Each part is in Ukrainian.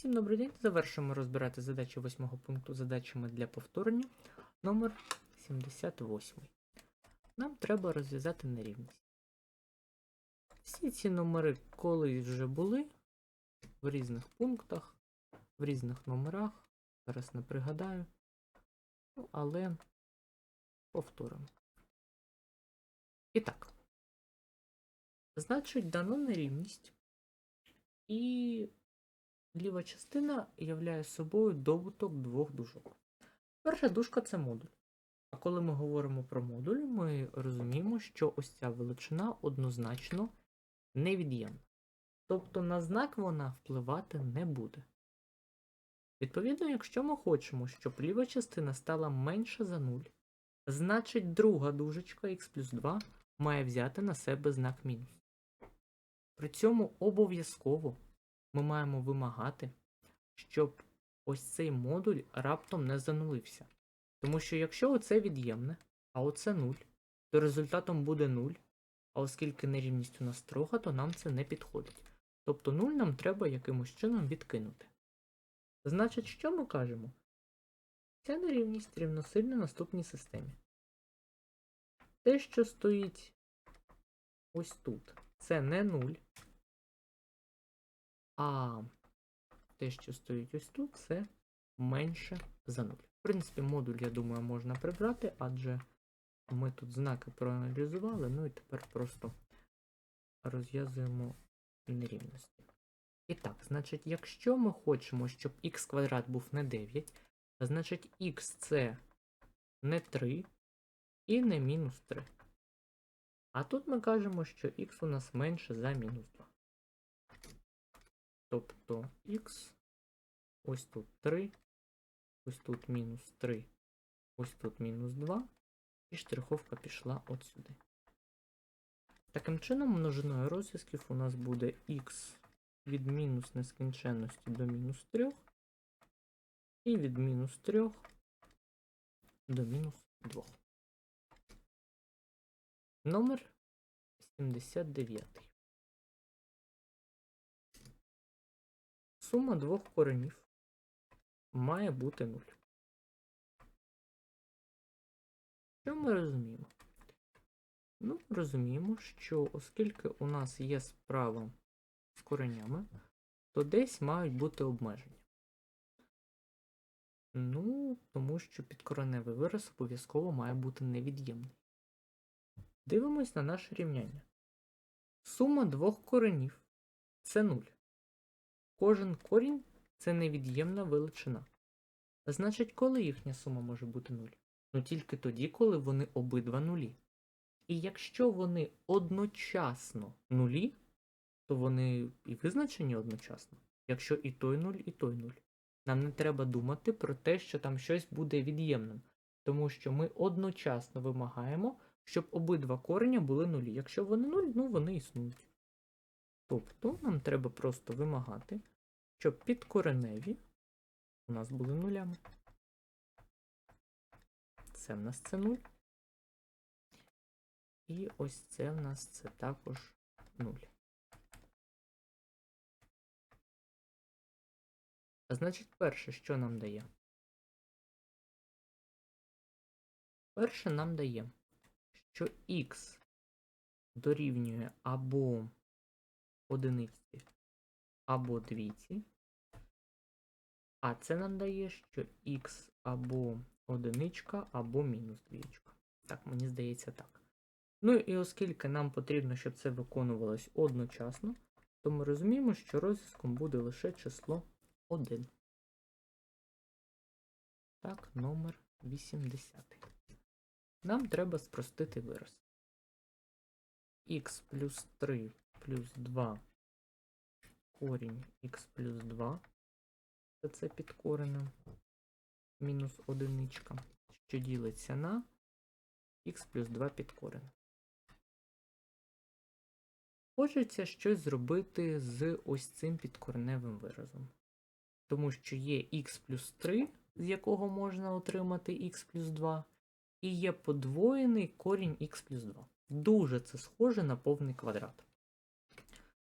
Всім добрий день. Завершуємо розбирати задачі восьмого пункту задачами для повторення. Номер 78. Нам треба розв'язати нерівність. Всі ці номери колись вже були в різних пунктах, в різних номерах. Зараз не пригадаю. Ну, але повторимо. І так. Значить, дано нерівність. І ліва частина являє собою добуток двох дужок. Перша дужка це модуль. А коли ми говоримо про модуль, ми розуміємо, що ось ця величина однозначно невід'ємна. Тобто на знак вона впливати не буде. Відповідно, якщо ми хочемо, щоб ліва частина стала менша за 0, значить друга дужечка х плюс 2 має взяти на себе знак мінус. При цьому обов'язково ми маємо вимагати, щоб ось цей модуль раптом не занулився. Тому що якщо оце від'ємне, а оце 0, то результатом буде 0, а оскільки нерівність у нас строга, то нам це не підходить. Тобто 0 нам треба якимось чином відкинути. Значить, що ми кажемо? Ця нерівність рівносильна наступній системі. Те, що стоїть ось тут, це не 0, а те, що стоїть ось тут, це менше за 0. В принципі, модуль, я думаю, можна прибрати, адже ми тут знаки проаналізували, ну і тепер просто розв'язуємо нерівності. І так, значить, якщо ми хочемо, щоб х квадрат був не 9, значить х це не 3 і не мінус 3. А тут ми кажемо, що х у нас менше за мінус 2. Тобто х, ось тут 3, ось тут мінус 3, ось тут мінус 2, і штриховка пішла от сюди. Таким чином, множиною розв'язків у нас буде х від мінус нескінченності до мінус 3, і від мінус 3 до мінус 2. Номер 79. Сума двох коренів має бути 0. Що ми розуміємо? Ну, розуміємо, що оскільки у нас є справа з коренями, то десь мають бути обмеження. Ну, тому що підкореневий вираз обов'язково має бути невід'ємний. Дивимось на наше рівняння. Сума двох коренів це 0. Кожен корінь це невід'ємна величина. Значить, коли їхня сума може бути 0? Ну тільки тоді, коли вони обидва нулі. І якщо вони одночасно нулі, то вони і визначені одночасно. Якщо і той 0, і той 0. Нам не треба думати про те, що там щось буде від'ємним, тому що ми одночасно вимагаємо, щоб обидва кореня були нулі. Якщо вони нуль, ну вони існують. Тобто нам треба просто вимагати, щоб підкореневі у нас були нулями. Це в нас це 0. І ось це в нас це також 0. А значить, перше, що нам дає? Перше нам дає, що х дорівнює або одиниці, або двійці. А це нам дає, що х або одиничка, або мінус двічка. Так, мені здається так. Ну і оскільки нам потрібно, щоб це виконувалось одночасно, то ми розуміємо, що розв'язком буде лише число 1. Так, номер 80. Нам треба спростити вираз. х плюс 3 плюс 2 корінь х плюс 2. Це під коренем мінус одиничка, що ділиться на х плюс 2 під коренем. Хочеться щось зробити з ось цим підкореневим виразом. Тому що є х плюс 3, з якого можна отримати х плюс 2, і є подвоєний корінь х плюс 2. Дуже це схоже на повний квадрат.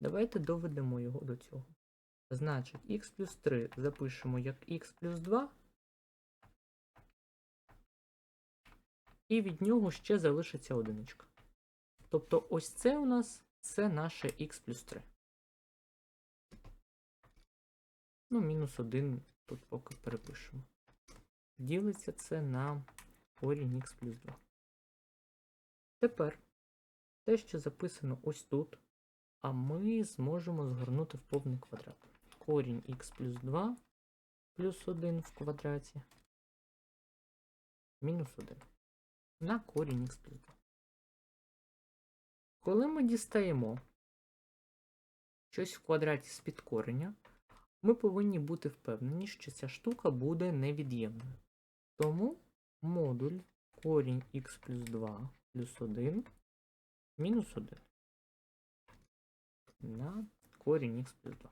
Давайте доведемо його до цього. Значить, х плюс 3 запишемо як х плюс 2. І від нього ще залишиться одиничка. Тобто ось це у нас це наше х плюс 3. Ну, мінус 1 тут поки перепишемо. Ділиться це на корінь х плюс 2. Тепер те, що записано ось тут, а ми зможемо згорнути в повний квадрат. Корінь х плюс 2 плюс 1 в квадраті мінус 1 на корінь х плюс 2. Коли ми дістаємо щось в квадраті з підкореня, ми повинні бути впевнені, що ця штука буде невід'ємною. Тому модуль корінь х плюс 2 плюс 1 мінус 1 на корінь х плюс 2.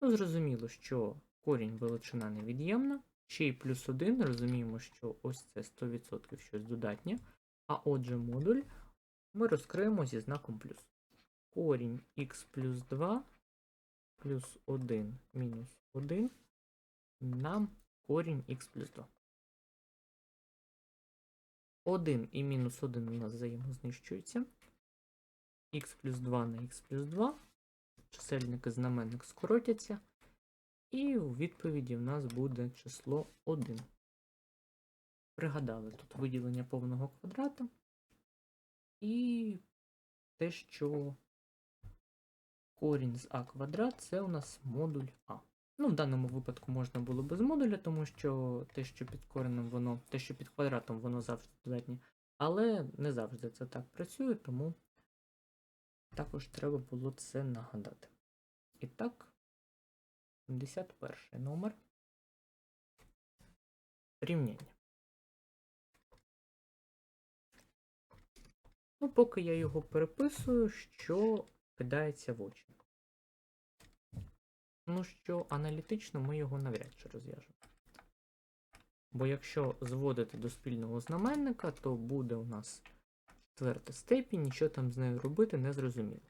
Ну, зрозуміло, що корінь величина невід'ємна, ще й плюс 1, розуміємо, що ось це 100% щось додатнє. А отже, модуль ми розкриємо зі знаком плюс. Корінь х плюс 2 плюс 1 мінус 1 на корінь х плюс 2. 1 і мінус 1 у нас взаємознищуються. Х плюс 2 на х плюс 2. Чисельник і знаменник скоротяться. І у відповіді в нас буде число 1. Пригадали тут виділення повного квадрата. І те, що корінь з а квадрат це у нас модуль А. Ну, в даному випадку можна було без модуля, тому що те, що під коренем воно, те, що під квадратом, воно завжди додатнє. Але не завжди це так працює, тому також треба було це нагадати. І так, 71 номер. Рівняння. Ну, поки я його переписую, що кидається в очі. Ну що, аналітично ми його навряд чи розв'яжемо. Бо якщо зводити до спільного знаменника, то буде у нас четверта степінь, що там з нею робити, не зрозуміло.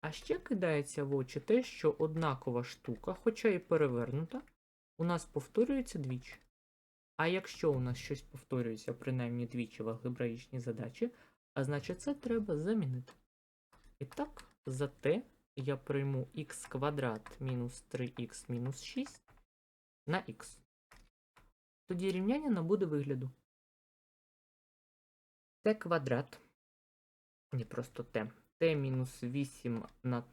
А ще кидається в очі те, що однакова штука, хоча і перевернута, у нас повторюється двічі. А якщо у нас щось повторюється принаймні двічі в алгебраїчній задачі, а значить це треба замінити. І так, за t я прийму х квадрат мінус 3х мінус 6 на х. Тоді рівняння набуде вигляду. T квадрат. Не просто t. t мінус 8 на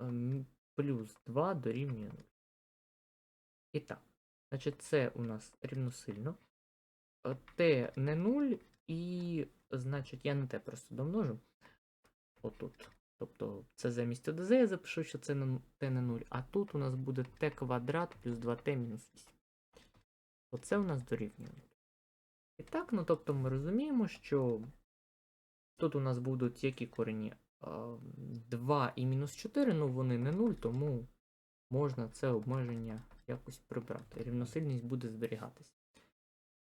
ем, плюс 2 дорівнює 0. І так, значить, це у нас рівносильно. t не 0, і, значить, я на t просто домножу. Отут. Тобто це замість ОДЗ я запишу, що це t не 0. А тут у нас буде t квадрат плюс 2t мінус 8. Оце у нас дорівнює 0. І так, ну тобто ми розуміємо, що тут у нас будуть які корені? 2 і мінус 4, ну вони не 0, тому можна це обмеження якось прибрати. Рівносильність буде зберігатися.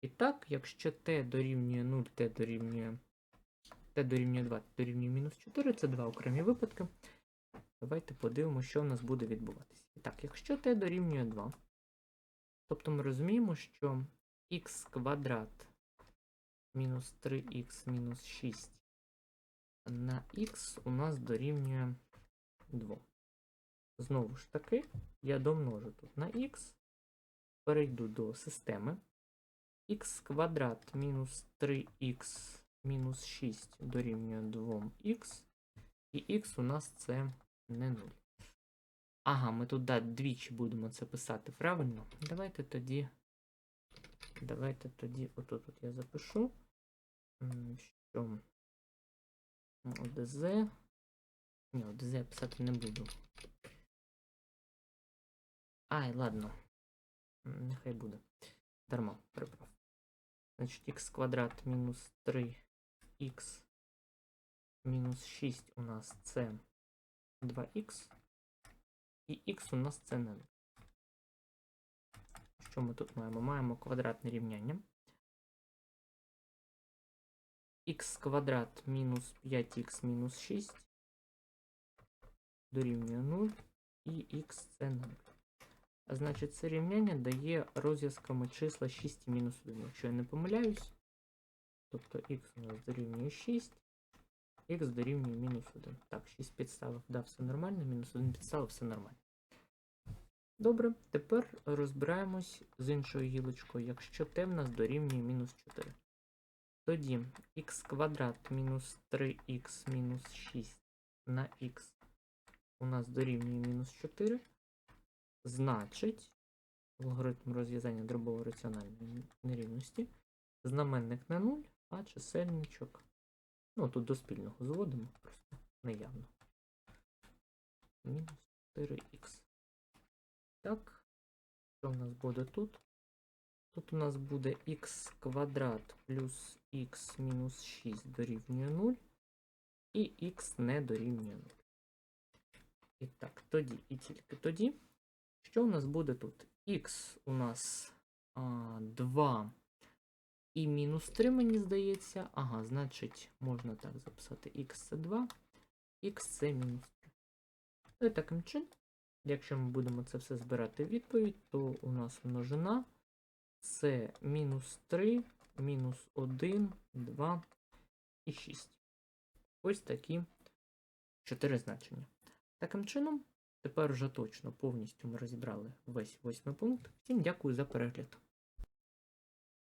І так, якщо t дорівнює 0, t дорівнює t дорівнює 2, t дорівнює мінус 4, це два окремі випадки. Давайте подивимося, що в нас буде відбуватися. І так, якщо t дорівнює 2, тобто ми розуміємо, що х квадрат мінус 3х мінус 6 на х у нас дорівнює 2. Знову ж таки, я домножу тут на х, перейду до системи. х квадрат мінус 3х мінус 6 дорівнює 2х, і х у нас це не 0. Ага, ми тут двічі будемо це писати, правильно? Давайте тоді. Давайте тоді, отут от я запишу, що ОДЗ. Ні, ОДЗ я писати не буду. Ай, ладно. Нехай буде. Дарма, приправ. Значить, х квадрат мінус 3х мінус 6 у нас це 2х. І х у нас це 0. Що ми тут маємо? Маємо квадратне рівняння. х квадрат мінус 5х мінус 6 дорівнює 0 і х це 0. А значить, це рівняння дає розв'язками числа 6 і мінус 1. Якщо я не помиляюсь, тобто х у нас дорівнює 6, х дорівнює мінус 1. Так, 6 підставив, да, все нормально, мінус 1 підставив, все нормально. Добре, тепер розбираємось з іншою гілочкою, якщо t в нас дорівнює мінус 4. Тоді х квадрат мінус 3х мінус 6 на х у нас дорівнює мінус 4. Значить, логарифм розв'язання дробово раціональної нерівності. Знаменник на 0, а чисельничок. Ну, тут до спільного зводимо, просто неявно. Мінус 4х. Так, що в нас буде тут? Тут у нас буде х квадрат плюс х мінус 6 дорівнює 0, і х не дорівнює 0. І так, тоді і тільки тоді. Що у нас буде тут? Х у нас а, 2 і мінус 3, мені здається. Ага, значить, можна так записати х це 2, х це мінус 3. Ну і таким чином, якщо ми будемо це все збирати відповідь, то у нас множина це мінус 3, мінус 1, 2 і 6. Ось такі 4 значення. Таким чином, тепер вже точно повністю ми розібрали весь восьмий пункт. Всім дякую за перегляд.